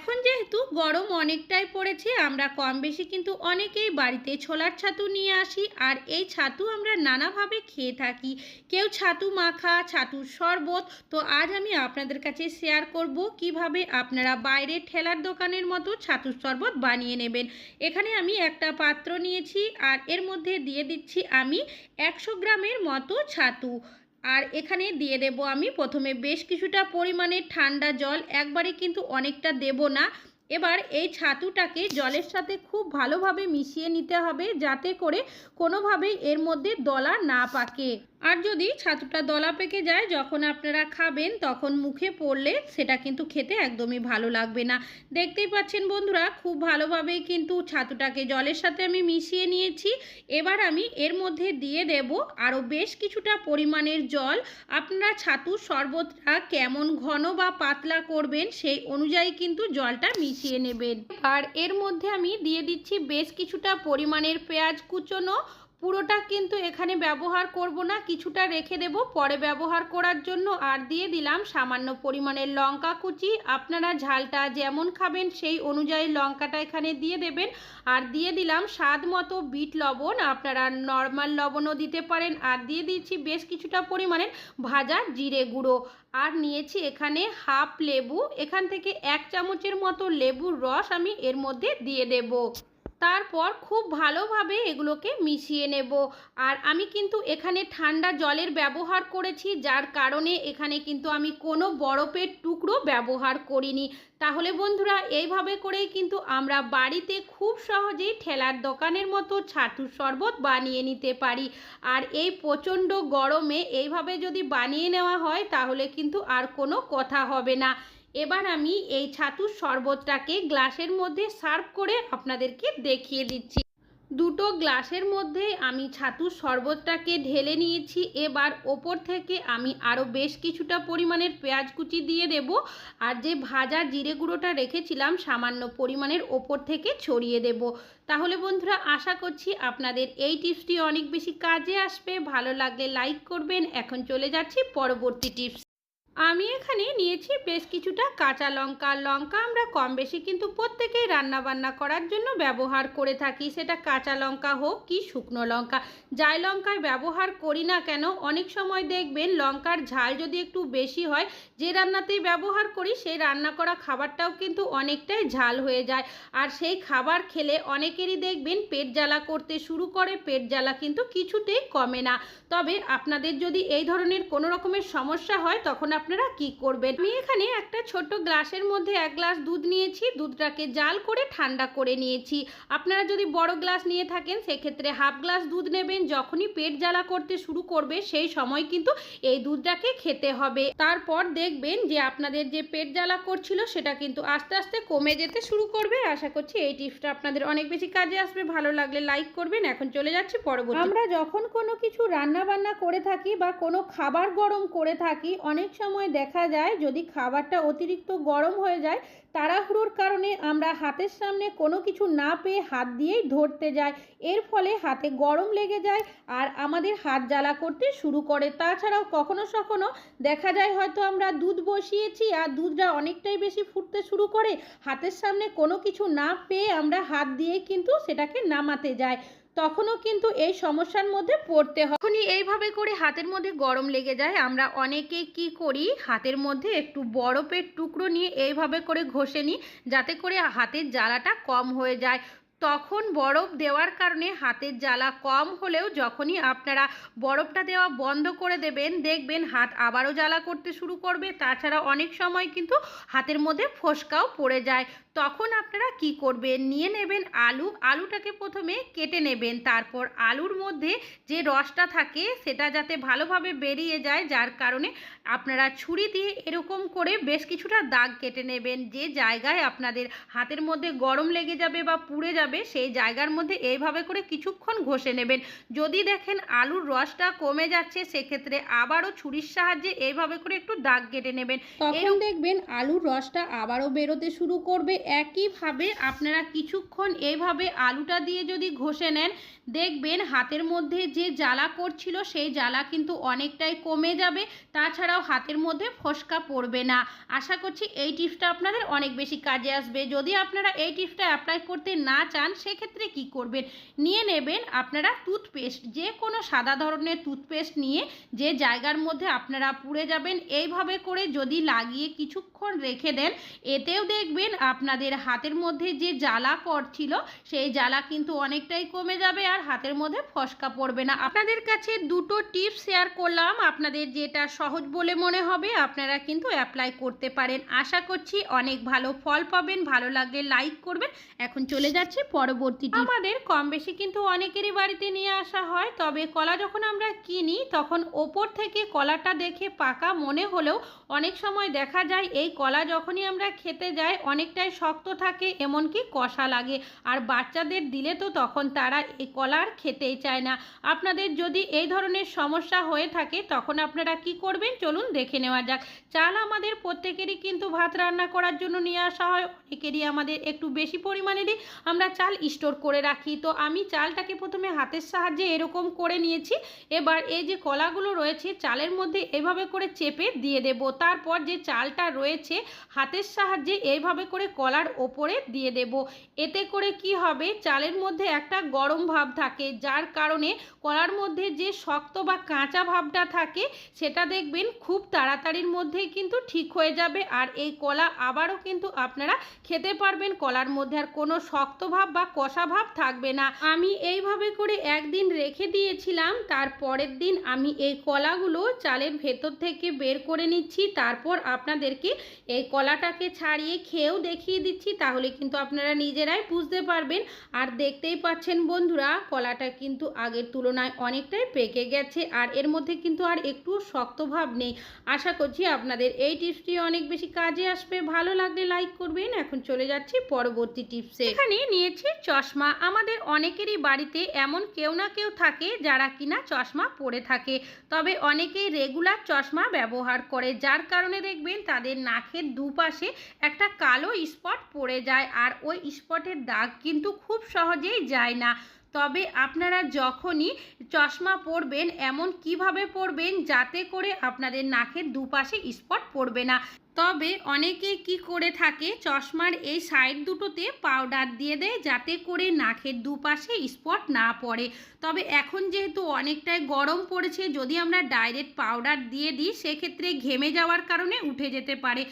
এখন যেহেতু গরম অনেকটাই পড়েছে, আমরা কম বেশি কিন্তু অনেকেই বাড়িতে ছোলার ছাতু নিয়ে আসি। আর এই ছাতু আমরা নানাভাবে খেয়ে থাকি। কেউ ছাতু মাখা ছাতুর শরবত। তো আজ আমি আপনাদের কাছে শেয়ার করব কীভাবে আপনারা বাইরে ঠেলার দোকানের মতো ছাতুর শরবত বানিয়ে নেবেন। এখানে আমি একটা পাত্র নিয়েছি। আর এর মধ্যে দিয়ে দিচ্ছি আমি একশো গ্রামের মতো ছাতু। আর এখানে দিয়ে দেব আমি প্রথমে বেশ কিছুটা পরিমাণে ঠান্ডা জল, একবারে কিন্তু অনেকটা দেব না। এবার এই ছাতুটাকে জলের সাথে খুব ভালোভাবে মিশিয়ে নিতে হবে যাতে করে কোনোভাবেই এর মধ্যে দলা না পাকে। আর যদি ছাতুটা দলা পেকে যায়, যখন আপনারা খাবেন, তখন মুখে পড়লে সেটা কিন্তু খেতে একদমই ভালো লাগবে না। দেখতেই পাচ্ছেন বন্ধুরা, খুব ভালোভাবেই কিন্তু ছাতুটাকে জলের সাথে আমি মিশিয়ে নিয়েছি। এবার আমি এর মধ্যে দিয়ে দেব আরও বেশ কিছুটা পরিমাণের জল। আপনারা ছাতুর শরবতটা কেমন ঘন বা পাতলা করবেন, সেই অনুযায়ী কিন্তু জলটা মিশিয়ে নেবেন। আর এর মধ্যে আমি দিয়ে দিচ্ছি বেশ কিছুটা পরিমাণের পেঁয়াজ কুচোনো পুরোটা কিন্তু এখানে ব্যবহার করব না, কিছুটা রেখে দেব। পরে ব্যবহার করার জন্য আর দিয়ে দিলাম সামান্য পরিমাণের লঙ্কা কুচি। আপনারা ঝালটা যেমন খাবেন সেই অনুযায়ী লঙ্কাটা এখানে দিয়ে দেবেন। আর দিয়ে দিলাম স্বাদ মতো বিট লবণ। আপনারা নর্মাল লবণও দিতে পারেন। আর দিয়ে দিচ্ছি বেশ কিছুটা পরিমাণের ভাজা জিরে গুঁড়ো। আর নিয়েছি এখানে হাফ লেবু। এখান থেকে এক চামচের মতো লেবুর রস আমি এর মধ্যে দিয়ে দেবো। তারপর খুব ভালোভাবে এগুলোকে মিশিয়ে নেব। আর আমি কিন্তু এখানে ঠান্ডা জলের ব্যবহার করেছি, যার কারণে এখানে কিন্তু আমি কোনো বরফের টুকরো ব্যবহার করিনি। তাহলে বন্ধুরা, এইভাবে করেই কিন্তু আমরা বাড়িতে খুব সহজেই ঠেলার দোকানের মতো ছাতুর শরবত বানিয়ে নিতে পারি। আর এই প্রচণ্ড গরমে এইভাবে যদি বানিয়ে নেওয়া হয়, তাহলে কিন্তু আর কোনো কথা হবে না। এবার আমি এই ছাতুর শরবতটাকে গ্লাসের মধ্যে সার্ভ করে আপনাদেরকে দেখিয়ে দিচ্ছি। দুটো গ্লাসের মধ্যে আমি ছাতুর শরবতটাকে ঢেলে নিয়েছি। এবার ওপর থেকে আমি আরও বেশ কিছুটা পরিমাণের পেঁয়াজ কুচি দিয়ে দেব। আর যে ভাজা জিরে গুঁড়োটা রেখেছিলাম, সামান্য পরিমাণের ওপর থেকে ছড়িয়ে দেব। তাহলে বন্ধুরা, আশা করছি আপনাদের এই টিপসটি অনেক বেশি কাজে আসবে। ভালো লাগলে লাইক করবেন। এখন চলে যাচ্ছি পরবর্তী টিপস। আমি এখানে নিয়েছি বেশ কিছুটা কাঁচা লঙ্কা। লঙ্কা আমরা কম বেশি কিন্তু প্রত্যেকেই রান্না বান্না করার জন্য ব্যবহার করে থাকি। সেটা কাঁচা লঙ্কা হোক কি শুকনো লঙ্কা। যাই লঙ্কায় ব্যবহার করি না কেন, অনেক সময় দেখবেন লঙ্কার ঝাল যদি একটু বেশি হয়, যে রান্নাতেই ব্যবহার করি, সেই রান্না করা খাবারটাও কিন্তু অনেকটাই ঝাল হয়ে যায়। আর সেই খাবার খেলে অনেকেরই দেখবেন পেট জ্বালা করতে শুরু করে, পেট জ্বালা কিন্তু কিছুতেই কমে না। তবে আপনাদের যদি এই ধরনের কোনো রকমের সমস্যা হয়, তখন আপনারা কি করবেন? আমি এখানে একটা ছোট গ্লাসের মধ্যে এক গ্লাস দুধ নিয়েছি। দুধটাকে জাল করে ঠান্ডা করে নিয়েছি। আপনারা যদি বড় গ্লাস নিয়ে থাকেন, সেক্ষেত্রে হাফ গ্লাস দুধ নেবেন। যখনই পেট জ্বালা করতে শুরু করবে, সেই সময় কিন্তু এই দুধটাকে খেতে হবে। তারপর দেখবেন যে আপনাদের যে পেট জ্বালা করছিল, সেটা কিন্তু আস্তে আস্তে কমে যেতে শুরু করবে। আশা করছি এই টিপসটা আপনাদের অনেক বেশি কাজে আসবে। ভালো লাগলে লাইক করবেন। এখন চলে যাচ্ছি পরবর্তী। আমরা যখন কোনো কিছু রান্না বান্না করে থাকি বা কোনো খাবার গরম করে থাকি, অনেক সময় দেখা যায় যদি খাবারটা অতিরিক্ত গরম হয়ে যায়, তাড়াহুড়োর কারণে আমরা হাতের সামনে কোনো কিছু না পেয়ে হাত দিয়েই ধরতে যাই। এর ফলে হাতে গরম লেগে যায় আর আমাদের হাত জ্বালা করতে শুরু করে। তাছাড়াও কখনো সখনো দেখা যায় হয়তো আমরা দুধ বসিয়েছি আর দুধটা অনেকটাই বেশি ফুটতে শুরু করে, হাতের সামনে কোনো কিছু না পেয়ে আমরা হাত দিয়ে কিন্তু সেটাকে নামাতে যাই। তখনও কিন্তু এই সমস্যার মধ্যে পড়তে হয়। যখনই এইভাবে করে হাতের মধ্যে গরম লেগে যায়। আমরা অনেকে কি করি, হাতের মধ্যে একটু বরফের টুকরো নিয়ে এইভাবে করে ঘষে নিই, যাতে করে হাতের জ্বালাটা কম হয়ে যায়। তখন বরফ দেওয়ার কারণে হাতের জ্বালা কম হলেও যখনই আপনারা বরফটা দেওয়া বন্ধ করে দেবেন, দেখবেন হাত আবারও জ্বালা করতে শুরু করবে। তাছাড়া অনেক সময় কিন্তু হাতের মধ্যে ফোসকাও পড়ে যায়। তখন আপনারা কি করবেন? নিয়ে নেবেন আলু। আলুটাকে প্রথমে কেটে নেবেন। তারপর আলুর মধ্যে যে রসটা থাকে, সেটা যাতে ভালোভাবে বেরিয়ে যায়, যার কারণে আপনারা ছুরি দিয়ে এরকম করে বেশ কিছুটা দাগ কেটে নেবেন। যে জায়গায় আপনাদের হাতের মধ্যে গরম লেগে যাবে বা পুড়ে যাবে যাবে সেই জায়গার মধ্যে এইভাবে করে কিছুক্ষণ ঘষে নেবেন। যদি দেখেন আলুর রসটা কমে যাচ্ছে সেক্ষেত্রে আবারও ছুরির সাহায্যে এইভাবে করে একটু দাগ কেটে নেবেন। তখন দেখবেন আলুর রসটা আবারও বেরোতে শুরু করবে। একইভাবে আপনারা কিছুক্ষণ এইভাবে আলুটা দিয়ে যদি ঘষে নেন দেখবেন হাতের মধ্যে যে জ্বালা করছিল সেই জ্বালা কিন্তু অনেকটাই কমে যাবে। তাছাড়াও হাতের মধ্যে ফসকা পড়বে না। আশা করছি এই টিপসটা আপনাদের অনেক বেশি কাজে আসবে। যদি আপনারা এই টিপসটা অ্যাপ্লাই করতে না চান সেক্ষেত্রে কি করবেন? নিয়ে নেবেন আপনারা টুথপেস্ট যে কোনো সাদা ধরনের টুথপেস্ট নিয়ে যে জায়গার মধ্যে আপনারা পুড়ে যাবেন, এইভাবে করে যদি লাগিয়ে কিছুক্ষণ রেখে দেন, এতেও দেখবেন আপনাদের হাতের মধ্যে যে জ্বালা করছিল সেই জ্বালা কিন্তু অনেকটাই কমে যাবে আর হাতের মধ্যে ফসকা পড়বে না। আপনাদের কাছে দুটো টিপস শেয়ার করলাম, আপনাদের যেটা সহজ বলে মনে হবে, আপনারা কিন্তু অ্যাপ্লাই করতে পারেন। আশা করছি অনেক ভালো ফল পাবেন, ভালো লাগলে লাইক করবেন। এখন চলে যাচ্ছি পরবর্তী আমাদের কম বেশি কিন্তু অনেকেরই বাড়িতে নিয়ে আসা হয়, তবে কলা যখন আমরা কিনি, তখন ওপর থেকে কলাটা দেখে পাকা মনে হলেও অনেক সময় দেখা যায় এই কলা যখনই আমরা খেতে যাই, অনেকটাই শক্ত থাকে, এমনকি কষা লাগে। আর বাচ্চাদের দিলে তো তখন তারা এই কলা আর খেতেই চায় না। আপনাদের যদি এই ধরনের সমস্যা হয়ে থাকে, তখন আপনারা কি করবেন? চলুন দেখে নেওয়া যাক। চাল আমাদের প্রত্যেকেরই কিন্তু ভাত রান্না করার জন্য নিয়ে আসা হয়, অনেকেরই আমাদের একটু বেশি পরিমাণেরই আমরা চাল স্টোর করে রাখি। তো আমি চালটাকে প্রথমে হাতের সাহায্যে এরকম করে নিয়েছি। এবার এই যে কলাগুলো রয়েছে, চালের মধ্যে এভাবে করে চেপে দিয়ে দেব। তারপর যে চালটা রয়েছে, হাতের সাহায্যে এইভাবে করে কলার ওপরে দিয়ে দেব। এতে করে কি হবে, চালের মধ্যে একটা গরম ভাব থাকে, যার কারণে কলার মধ্যে যে শক্ত বা কাঁচা ভাবটা থাকে, সেটা দেখবেন খুব তাড়াতাড়ির মধ্যেই কিন্তু ঠিক হয়ে যাবে। আর এই কলা আবারও কিন্তু আপনারা খেতে পারবেন কলার মধ্যে। আর কোনো শক্ত ভাব বা কষা ভাব থাকবে না। আমি এইভাবে করে একদিন রেখে দিয়েছিলাম, তার পরের দিন আমি এই কলাগুলো চালের ভেতর থেকে বের করে নিচ্ছি, তারপর আপনাদেরকে এই কলাটাকে ছাড়িয়ে খেয়েও দেখিয়ে দিচ্ছি, তাহলে কিন্তু আপনারা নিজেরাই বুঝতে পারবেন। আর দেখতেই পাচ্ছেন বন্ধুরা, কলাটা কিন্তু আগের তুলনায় অনেকটাই পেকে গেছে, আর এর মধ্যে কিন্তু আর একটু শক্ত ভাব নেই। আশা করছি আপনাদের এই টিপসটি অনেক বেশি কাজে আসবে। ভালো লাগলে লাইক করবেন। এখন চলে যাচ্ছি পরবর্তী টিপসে। এখানে নিয়েছি চশমা। আমাদের অনেকেরই বাড়িতে এমন কেউ না কেউ থাকে যারা কিনা চশমা পরে থাকে। তবে অনেকেই রেগুলার চশমা ব্যবহার করে, যার কারণে দেখবেন তাদের নাকের দুপাশে একটা কালো স্পট পড়ে যায় আর ওই স্পটের দাগ কিন্তু খুব সহজেই যায় না। তবে আপনারা যখনই চশমা পরবেন, এমন কীভাবে পরবেন যাতে করে আপনাদের নাকের দুপাশে স্পট পড়বে না। তবে অনেকে কি করে থাকে, চশমার এই সাইড দুটোতে পাউডার দিয়ে দেয় যাতে করে নাকের দুপাশে স্পট না পড়ে। তবে এখন যেহেতু অনেকটাই গরম পড়েছে, যদি আমরা ডাইরেক্ট পাউডার দিয়ে দিই, সেক্ষেত্রে ঘেমে যাওয়ার কারণে উঠে যেতে পারে।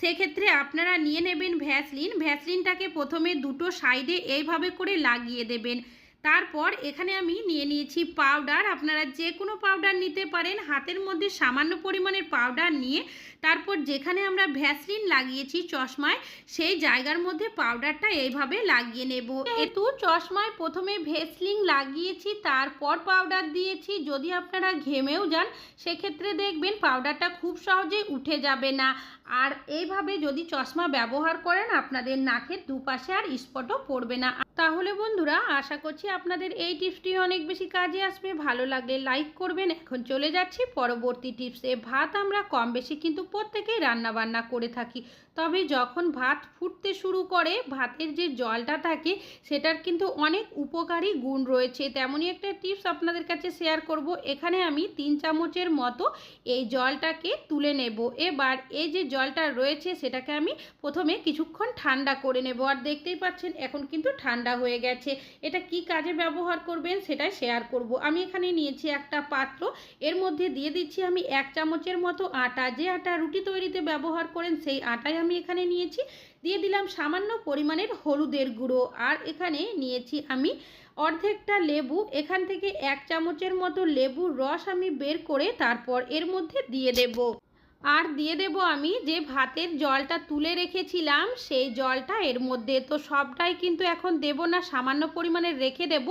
সেক্ষেত্রে আপনারা নিয়ে নেবেন ভ্যাসলিন। ভ্যাসলিনটাকে প্রথমে দুটো সাইডে এইভাবে করে লাগিয়ে দেবেন। তারপর এখানে আমি নিয়ে নিয়েছি পাউডার আপনারা যে কোনো পাউডার নিতে পারেন। হাতের মধ্যে সামান্য পরিমাণের পাউডার নিয়ে তারপর যেখানে আমরা ভ্যাসলিন লাগিয়েছি চশমায়, সেই জায়গার মধ্যে পাউডারটা এইভাবে লাগিয়ে নেব। এতু চশমায় প্রথমে ভেসলিন লাগিয়েছি, তারপর পাউডার দিয়েছি। যদি আপনারা ঘেমেও যান, সেক্ষেত্রে দেখবেন পাউডারটা খুব সহজে উঠে যাবে না। আর এইভাবে যদি চশমা ব্যবহার করেন, আপনাদের নাকের দুপাশে আর স্পটও পড়বে না। তাহলে বন্ধুরা, আশা করছি আপনাদের এই টিপসটি অনেক বেশি কাজে আসবে। ভালো লাগলে লাইক করবেন। এখন চলে যাচ্ছি পরবর্তী টিপসে। ভাত আমরা কম বেশি কিন্তু প্রত্যেকেই রান্নাবান্না করে থাকি। তবে যখন ভাত ফুটতে শুরু করে, ভাতের যে জলটা থাকে, সেটার কিন্তু অনেক উপকারী গুণ রয়েছে। তেমনই একটা টিপস আপনাদের কাছে শেয়ার করব। এখানে আমি তিন চামচের মতো এই জলটাকে তুলে নেব। এবার এই যে জলটা রয়েছে সেটাকে আমি প্রথমে কিছুক্ষণ ঠান্ডা করে নেব। আর দেখতেই পাচ্ছেন, এখন কিন্তু ঠান্ডা হয়ে গেছে। এটা কি কাজে ব্যবহার করবেন সেটাই শেয়ার করব। আমি এখানে নিয়েছি একটা পাত্র। এর মধ্যে দিয়ে দিচ্ছি আমি এক চামচের মতো আটা। যে আটা রুটি তৈরিতে ব্যবহার করেন সেই আটাই আমি এখানে নিয়েছি। দিয়ে দিলাম সামান্য পরিমাণের হলুদের গুঁড়ো। আর এখানে নিয়েছি আমি অর্ধেকটা লেবু। এখান থেকে এক চামচের মতো লেবুর রস আমি বের করে তারপর এর মধ্যে দিয়ে দেব। আর দিয়ে দেব আমি যে ভাতের জলটা তুলে রেখেছিলাম, সেই জলটা এর মধ্যে। তো সবটাই কিন্তু এখন দেব না, সামান্য পরিমাণে রেখে দেব।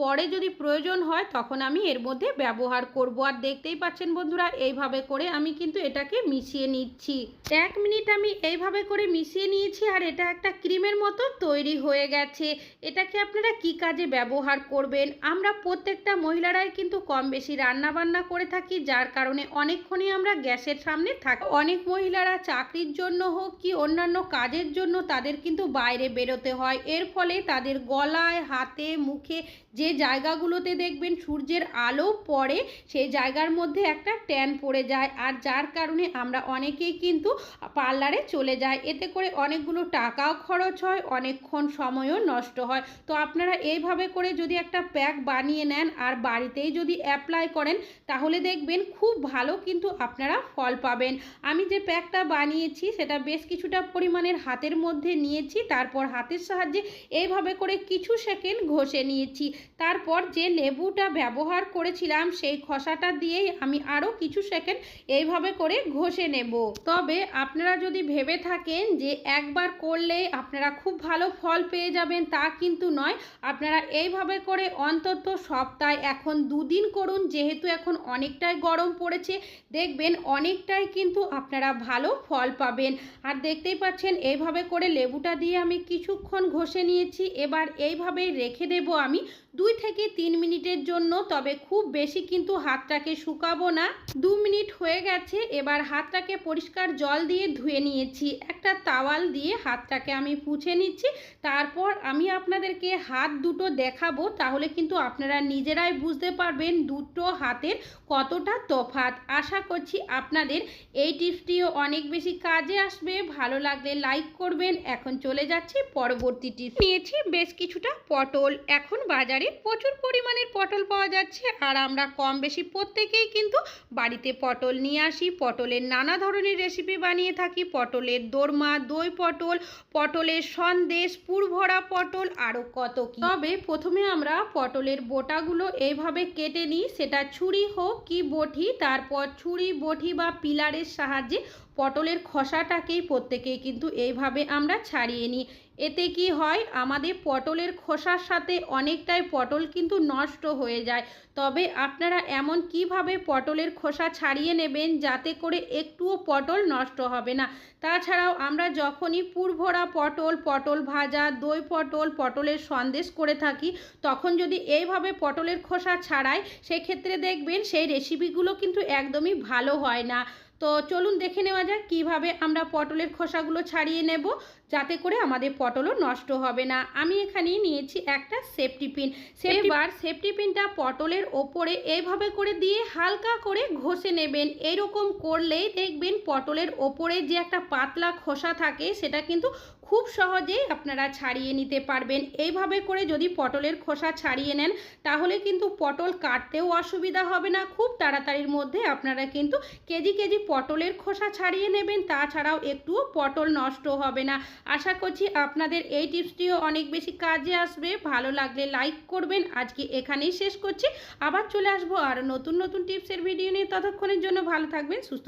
পরে যদি প্রয়োজন হয় তখন আমি এর মধ্যে ব্যবহার করব। আর দেখতেই পাচ্ছেন বন্ধুরা, এইভাবে করে আমি কিন্তু এটাকে মিশিয়ে নিচ্ছি। এক মিনিট আমি এইভাবে করে মিশিয়ে নিয়েছি আর এটা একটা ক্রিমের মতো তৈরি হয়ে গেছে। এটাকে আপনারা কি কাজে ব্যবহার করবেন? আমরা প্রত্যেকটা মহিলারাই কিন্তু কম বেশি রান্না বান্না করে থাকি, যার কারণে অনেকক্ষণই আমরা গ্যাসের সামনে থাকি। অনেক মহিলারা চাকরির জন্য হোক কি অন্যান্য কাজের জন্য তাদের কিন্তু বাইরে বেরোতে হয়। এর ফলে তাদের গলায়, হাতে, মুখে যে জায়গাগুলোতে দেখবেন সূর্যের আলো পড়ে, সেই জায়গার মধ্যে একটা ট্যান পড়ে যায়। আর যার কারণে আমরা অনেকেই কিন্তু পার্লারে চলে যাই। এতে করে অনেকগুলো টাকাও খরচ হয়, অনেকক্ষণ সময়ও নষ্ট হয়। তো আপনারা এইভাবে করে যদি একটা প্যাক বানিয়ে নেন আর বাড়িতেই যদি অ্যাপ্লাই করেন, তাহলে দেখবেন খুব ভালো কিন্তু আপনারা ফল পাবেন। আমি যে প্যাকটা বানিয়েছি, সেটা বেশ কিছুটা পরিমাণের হাতের মধ্যে নিয়েছি। তারপর হাতের সাহায্যে এইভাবে করে কিছু সেকেন্ড ঘষে নিয়েছি। তারপর যে লেবুটা ব্যবহার করেছিলাম, সেই খসাটা দিয়েই আমি আরও কিছু সেকেন্ড এইভাবে করে ঘষে নেব। তবে আপনারা যদি ভেবে থাকেন যে একবার করলে আপনারা খুব ভালো ফল পেয়ে যাবেন, তা কিন্তু নয়। আপনারা এইভাবে করে অন্তত সপ্তাহে এখন দুদিন করুন, যেহেতু এখন অনেকটাই গরম পড়েছে। দেখবেন অনেকটাই কিন্তু আপনারা ভালো ফল পাবেন। আর দেখতেই পাচ্ছেন, এইভাবে করে লেবুটা দিয়ে আমি কিছুক্ষণ ঘষে নিয়েছি। এবার এইভাবেই রেখে দেব আমি দুই থেকে তিন মিনিটের জন্য, তবে খুব বেশি কিন্তু হাতটাকে শুকাবো না। দু মিনিট হয়ে গেছে, এবার হাতটাকে পরিষ্কার জল দিয়ে ধুয়ে নিয়েছি। একটা তাওয়াল দিয়ে হাতটাকে আমি পুছে নিচ্ছি। তারপর আমি আপনাদেরকে হাত দুটো দেখাবো, তাহলে কিন্তু আপনারা নিজেরাই বুঝতে পারবেন দুটো হাতের কতটা তফাত আশা করছি আপনাদের এই টিপসটিও অনেক বেশি কাজে আসবে। ভালো লাগলে লাইক করবেন। এখন চলে যাচ্ছি পরবর্তী টিপস নিয়েছি। বেশ কিছুটা পটল। এখন বাজারে প্রচুর পরিমাণের পটল পাওয়া যাচ্ছে আর আমরা কম বেশি প্রত্যেকেই কিন্তু বাড়িতে পটল নিয়ে আসি। পটলের নানা ধরনের রেসিপি বানিয়ে থাকি। পটলের দোরমা, দই পটল, পটলের সন্দেশ, পুরভরা পটল আরও কত কি। তবে প্রথমে আমরা পটলের বোটাগুলো এইভাবে কেটে নিই। সেটা ছুরি হোক কি বটি, তারপর ছুরি, বটি বা পিলারের সাহায্যে পটলের খোসাটাকেই প্রত্যেকেই কিন্তু এইভাবে আমরা ছাড়িয়ে নিই। এতে কি হয়? আমাদের পটলের খোসার সাথে অনেকটাই পটল কিন্তু নষ্ট হয়ে যায়। তবে আপনারা এমন কীভাবে পটলের খোসা ছাড়িয়ে নেবেন যাতে করে একটুও পটল নষ্ট হবে না? তাছাড়াও আমরা যখনই পুরভরা পটল পটল ভাজা, দই পটল, পটলের সন্দেশ করে থাকি, তখন যদি এইভাবে পটলের খোসা ছাড়াই, সেক্ষেত্রে দেখবেন সেই রেসিপিগুলো কিন্তু একদমই ভালো হয় না। তো চলুন দেখে নেওয়া যাক কীভাবে আমরা পটলের খোসাগুলো ছাড়িয়ে নেব যাতে করে আমাদের পটলও নষ্ট হবে না। আমি এখানে নিয়েছি একটা সেফটি পিন সেবার সেফটি পিনটা পটলের ওপরে এইভাবে করে দিয়ে হালকা করে ঘষে নেবেন। এরকম করলেই দেখবেন পটলের ওপরে যে একটা পাতলা খোসা থাকে সেটা কিন্তু খুব সহজেই আপনারা ছাড়িয়ে নিতে পারবেন। এইভাবে করে যদি পটলের খোসা ছাড়িয়ে নেন, তাহলে কিন্তু পটল কাটতেও অসুবিধা হবে না। খুব তাড়াতাড়ির মধ্যে আপনারা কিন্তু কেজি কেজি পটলের খোসা ছাড়িয়ে নেবেন। তাছাড়াও একটুও পটল নষ্ট হবে না। আশা করছি আপনাদের এই টিপসটিও অনেক বেশি কাজে আসবে। ভালো লাগলে লাইক করবেন। আজকে এখানেই শেষ করছি। আবার চলে আসব আর নতুন নতুন টিপসের ভিডিও নিয়ে। ততক্ষণের জন্য ভালো থাকবেন, সুস্থ